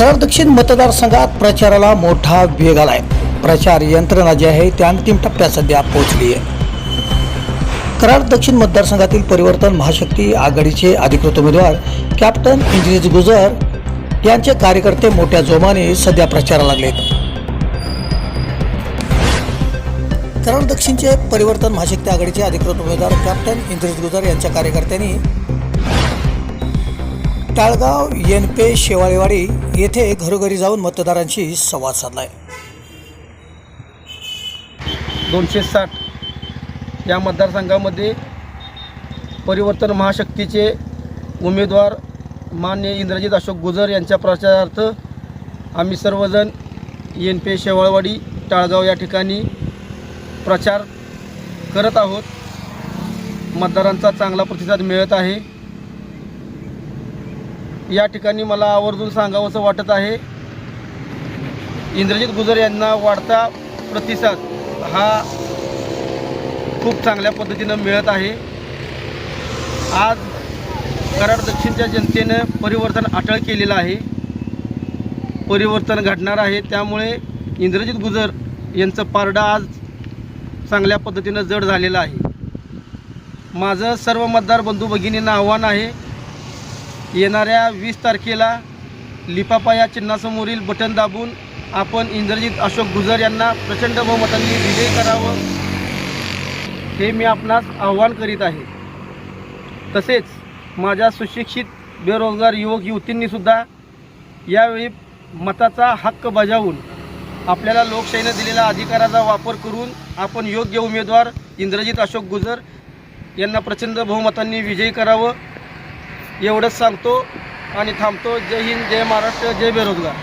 कराड दक्षिण मतदारसंघात प्रचाराला मोठा वेग आलाय. प्रचार यंत्रणा जी आहे ती अंतिम टप्प्यात सध्या पोहोचली आहे. कराड दक्षिण मतदारसंघातील परिवर्तन महाशक्ती आघाडीचे अधिकृत उमेदवार कॅप्टन इंद्रिज गुजर यांचे कार्यकर्ते मोठ्या जोमाने सध्या प्रचारा लागलेत कराड दक्षिणचे परिवर्तन महाशक्ती आघाडीचे अधिकृत उमेदवार कॅप्टन इंद्रिज गुजर यांच्या कार्यकर्त्यांनी टाळगाव येनपे शेवाळेवाडी येथे घरोघरी जाऊन मतदारांशी संवाद साधला आहे दोनशे साठ या मतदारसंघामध्ये परिवर्तन महाशक्तीचे उमेदवार मान्य इंद्रजित अशोक गुजर यांच्या प्रचारार्थ आम्ही सर्वजण एन पी शेवाळवाडी टाळगाव या ठिकाणी प्रचार करत आहोत. मतदारांचा चांगला प्रतिसाद मिळत आहे. या ठिकाणी मला आवर्जून सांगावंसं वाटत आहे. इंद्रजित गुजर यांना वाढता प्रतिसाद हा खूप चांगल्या पद्धतीनं मिळत आहे. आज कराड दक्षिणच्या जनतेनं परिवर्तन अटळ केलेलं आहे. परिवर्तन घडणार आहे. त्यामुळे इंद्रजित गुजर यांचं पारडं आज चांगल्या पद्धतीनं जड झालेलं आहे. माझं सर्व मतदार बंधू भगिनींना आव्हान आहे. येणाऱ्या वीस तारखेला लिपापा या चिन्हासमोरील बटन दाबून आपण इंद्रजित अशोक गुजर यांना प्रचंड बहुमतांनी विजयी करावं हे मी आपणास आव्हान करीत आहे. तसेच माझ्या सुशिक्षित बेरोजगार युवक युवतींनीसुद्धा यावेळी मताचा हक्क बजावून आपल्याला लोकशाहीनं दिलेल्या अधिकाराचा वापर करून आपण योग्य उमेदवार इंद्रजित अशोक गुजर यांना प्रचंड बहुमतांनी विजयी करावं. एवढंच सांगतो आणि थांबतो. जय हिंद जय महाराष्ट्र जय बेरोजगार.